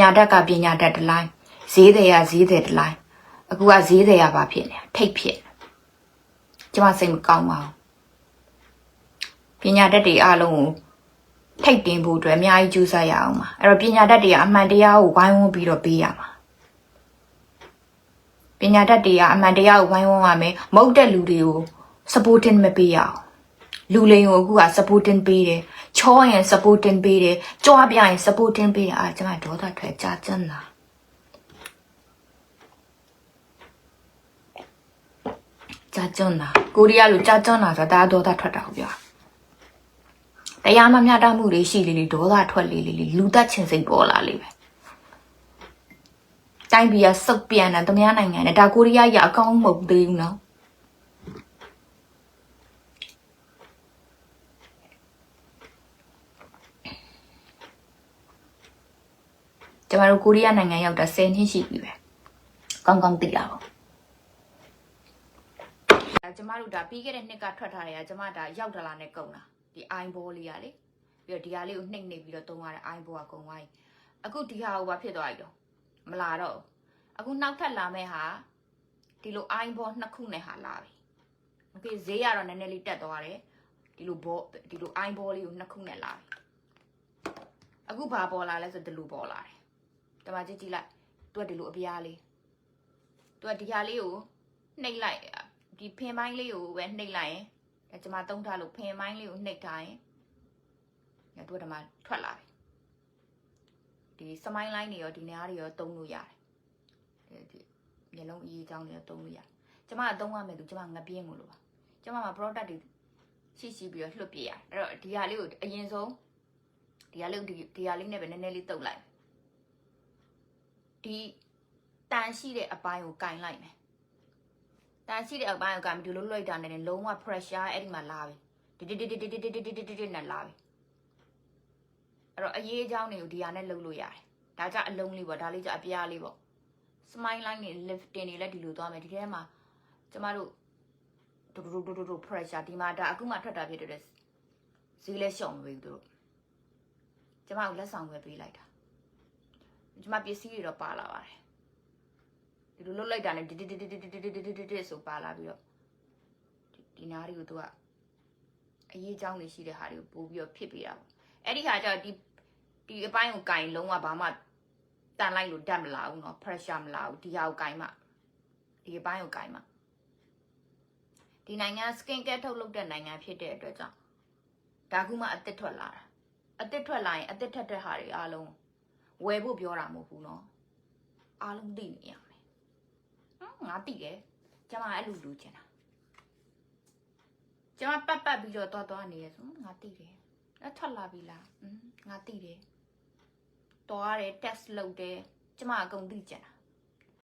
ညာတတ်ကပညာတတ်တစ်လိုင်းဈေးတယ်ရဈေးတယ်တစ်လိုင်းအခုကဈေးတယ်ရပါဖြစ်နေထိတ်ဖြစ်နေကျမစိတ်မကောင်းပါဘူးပညာတတ်တွေအားလုံးကိုထိတ်တင်ဖို့အတွက်အများကြီးကြိုးစားရအောင်ပါအဲ့တော့ပညာတတ်တွေကအမှန်တရားကိုဝိုင်းဝန်းပြီးတော့ပေးရမှာပညာတတ်တွေကအမှန်တရားကိုဝိုင်းဝန်းရမယ်မဟုတ်တဲ့လူတွေကို supporting မပေးရအောင် လူလိန်ကိုအခုက supporting ပေးတယ်ချောရင် supporting ပေးတယ်ကြွားပြရင် supporting ပေးတယ်အာကျွန်မဒေါသထွက်ကြာကျန်းလာကြာကျန်းလာကိုရီးယားလိုကြာကျန်းလာဆိုတာဒါဒေါသထွက်တာဟုတ်ပြတရားမမျှတမှုတွေရှိလေလေဒေါသထွက်လေလေလူသက်ချင်စိတ်ပေါ်လာလေပဲတိုင်းပြည်ကစုပ်ပြန်တာသူများနိုင်ငံနဲ့ဒါကိုရီးယားရအကောင်းမဟုတ်သေးဘူးနော် ကျမတို့ကိုရီးယားနိုင်ငံရောက်တာ10နှစ်ရှိပြီပဲကောင်းကောင်းသိတာပေါ့ကျမတို့ဒါပြီးခဲ့တဲ့နှစ်ကထွက်ထားတယ်ကကျမဒါရောက်တာလာနဲ့ကုန်တာဒီအိုင်ဘောလေးကလေပြီးတော့ဒီဟာလေးကိုနှိမ့်နေပြီးတော့သုံးရတဲ့အိုင်ဘောကကုန်သွားပြီအခုဒီဟာဟိုဘာဖြစ်သွားပြီတော့မလာတော့အခုနောက်ထပ်လာမဲ့ဟာဒီလိုအိုင်ဘောနှစ်ခုနဲ့ဟာလာပြီမဖြစ်ဈေးကတော့နည်းနည်းလေးတက်သွားတယ်ဒီလိုဘောဒီလိုအိုင်ဘောလေးကိုနှစ်ခုနဲ့လာပြီအခုဘာပေါ်လာလဲဆိုဒီလိုပေါ်လာတယ် တမကြည့်ကြည့်လိုက်သူကဒီလိုအပြားလေးသူကဒီဟာလေးကိုနှိပ်လိုက်ဒီဖင်ပိုင်းလေးကိုပဲနှိပ်လိုက်ရင်အဲကျွန်မသုံးထားလို့ဖင်ပိုင်းလေးကိုနှိပ်ထားရင်အဲသူကဒီမှာထွက်လာပြီဒီစမိုင်းလိုင်းတွေရောဒီနေရာတွေရောသုံးလို့ရတယ်ဒီမျက်လုံးအရေးအကြောင်းတွေရောသုံးလို့ရတယ်ကျွန်မကသုံးရမယ်သူကျွန်မငပြင်းကိုလို့ပါကျွန်မမှာ product တွေရှိရှိပြီးတော့လွှတ်ပြရတယ်အဲ့တော့ဒီဟာလေးကိုအရင်ဆုံးဒီဟာလေးကိုဒီဒီဟာလေးနဲ့ပဲနည်းနည်းလေးတုပ်လိုက် ဒီတန်ရှိတဲ့အပိုင်းကိုကင်လိုက်မယ်တန်ရှိတဲ့အပိုင်းကိုကင်ပြီးဒီလိုလွှတ်တာနဲ့လုံးဝ pressure အဲ့ဒီမှာလာပြီတိတိတိတိတိတိတိတိတိတိတိနဲ့လာပြီအဲ့တော့အရေးအကြောင်းတွေကိုဒီဟာနဲ့လုပ်လို့ရတယ်ဒါကြအလုံးလေးပေါ့ဒါလေးကြအပြားလေးပေါ့ smile line တွေ lifting တွေလည်းဒီလိုသွားမယ်ဒီထဲမှာကျမတို့ဒူဒူဒူဒူဒူ pressure ဒီမှာဒါအခုမှထွက်တာဖြစ်တဲ့ဈေးလဲရှော့မပေးဘူးသူတို့ကျမတို့လက်ဆောင်ပဲပေးလိုက်တာ ကျမပစ္စည်းတွေတော့ပါလာပါတယ်ဒီလိုလှုပ်လိုက်တာနဲ့ဒီဒီဒီဒီဒီဒီဒီဒီဒီဆိုပါလာပြီးတော့ဒီနားတွေကိုသူကအရေးအကြောင်းတွေရှိတဲ့ဟာတွေကိုပို့ပြီးတော့ဖြစ်ပေးတာပေါ့အဲ့ဒီဟာကျတော့ဒီဒီအပိုင်းကိုကင်လုံးဝဘာမှတန်လိုက်လို့ဓာတ်မလာဘူးเนาะ pressure မလာဘူးဒီဟာကိုကင်မှဒီအပိုင်းကိုကင်မှဒီနိုင်ငံ skin care ထုတ်လုပ်တဲ့နိုင်ငံဖြစ်တဲ့အတွက်ကြောင့်ဒါခုမှအသစ်ထွက်လာတာအသစ်ထွက်လာရင်အသစ်ထက်တဲ့ဟာတွေအားလုံး ဝယ်ဖို့ပြောတာမဟုတ်ဘူးနော်အားလုံးသိနေရမယ်ဟမ်ငါသိတယ်ကျမအဲ့လိုလူချင်တာကျမပတ်ပတ်ပြီးတော့တော်တော်နေရဆိုငါသိတယ်အဲ့ထွက်လာပြီလားอืมငါသိတယ်တော်ရတယ် test လုပ်တယ်ကျမအကုန်သိချင်တာ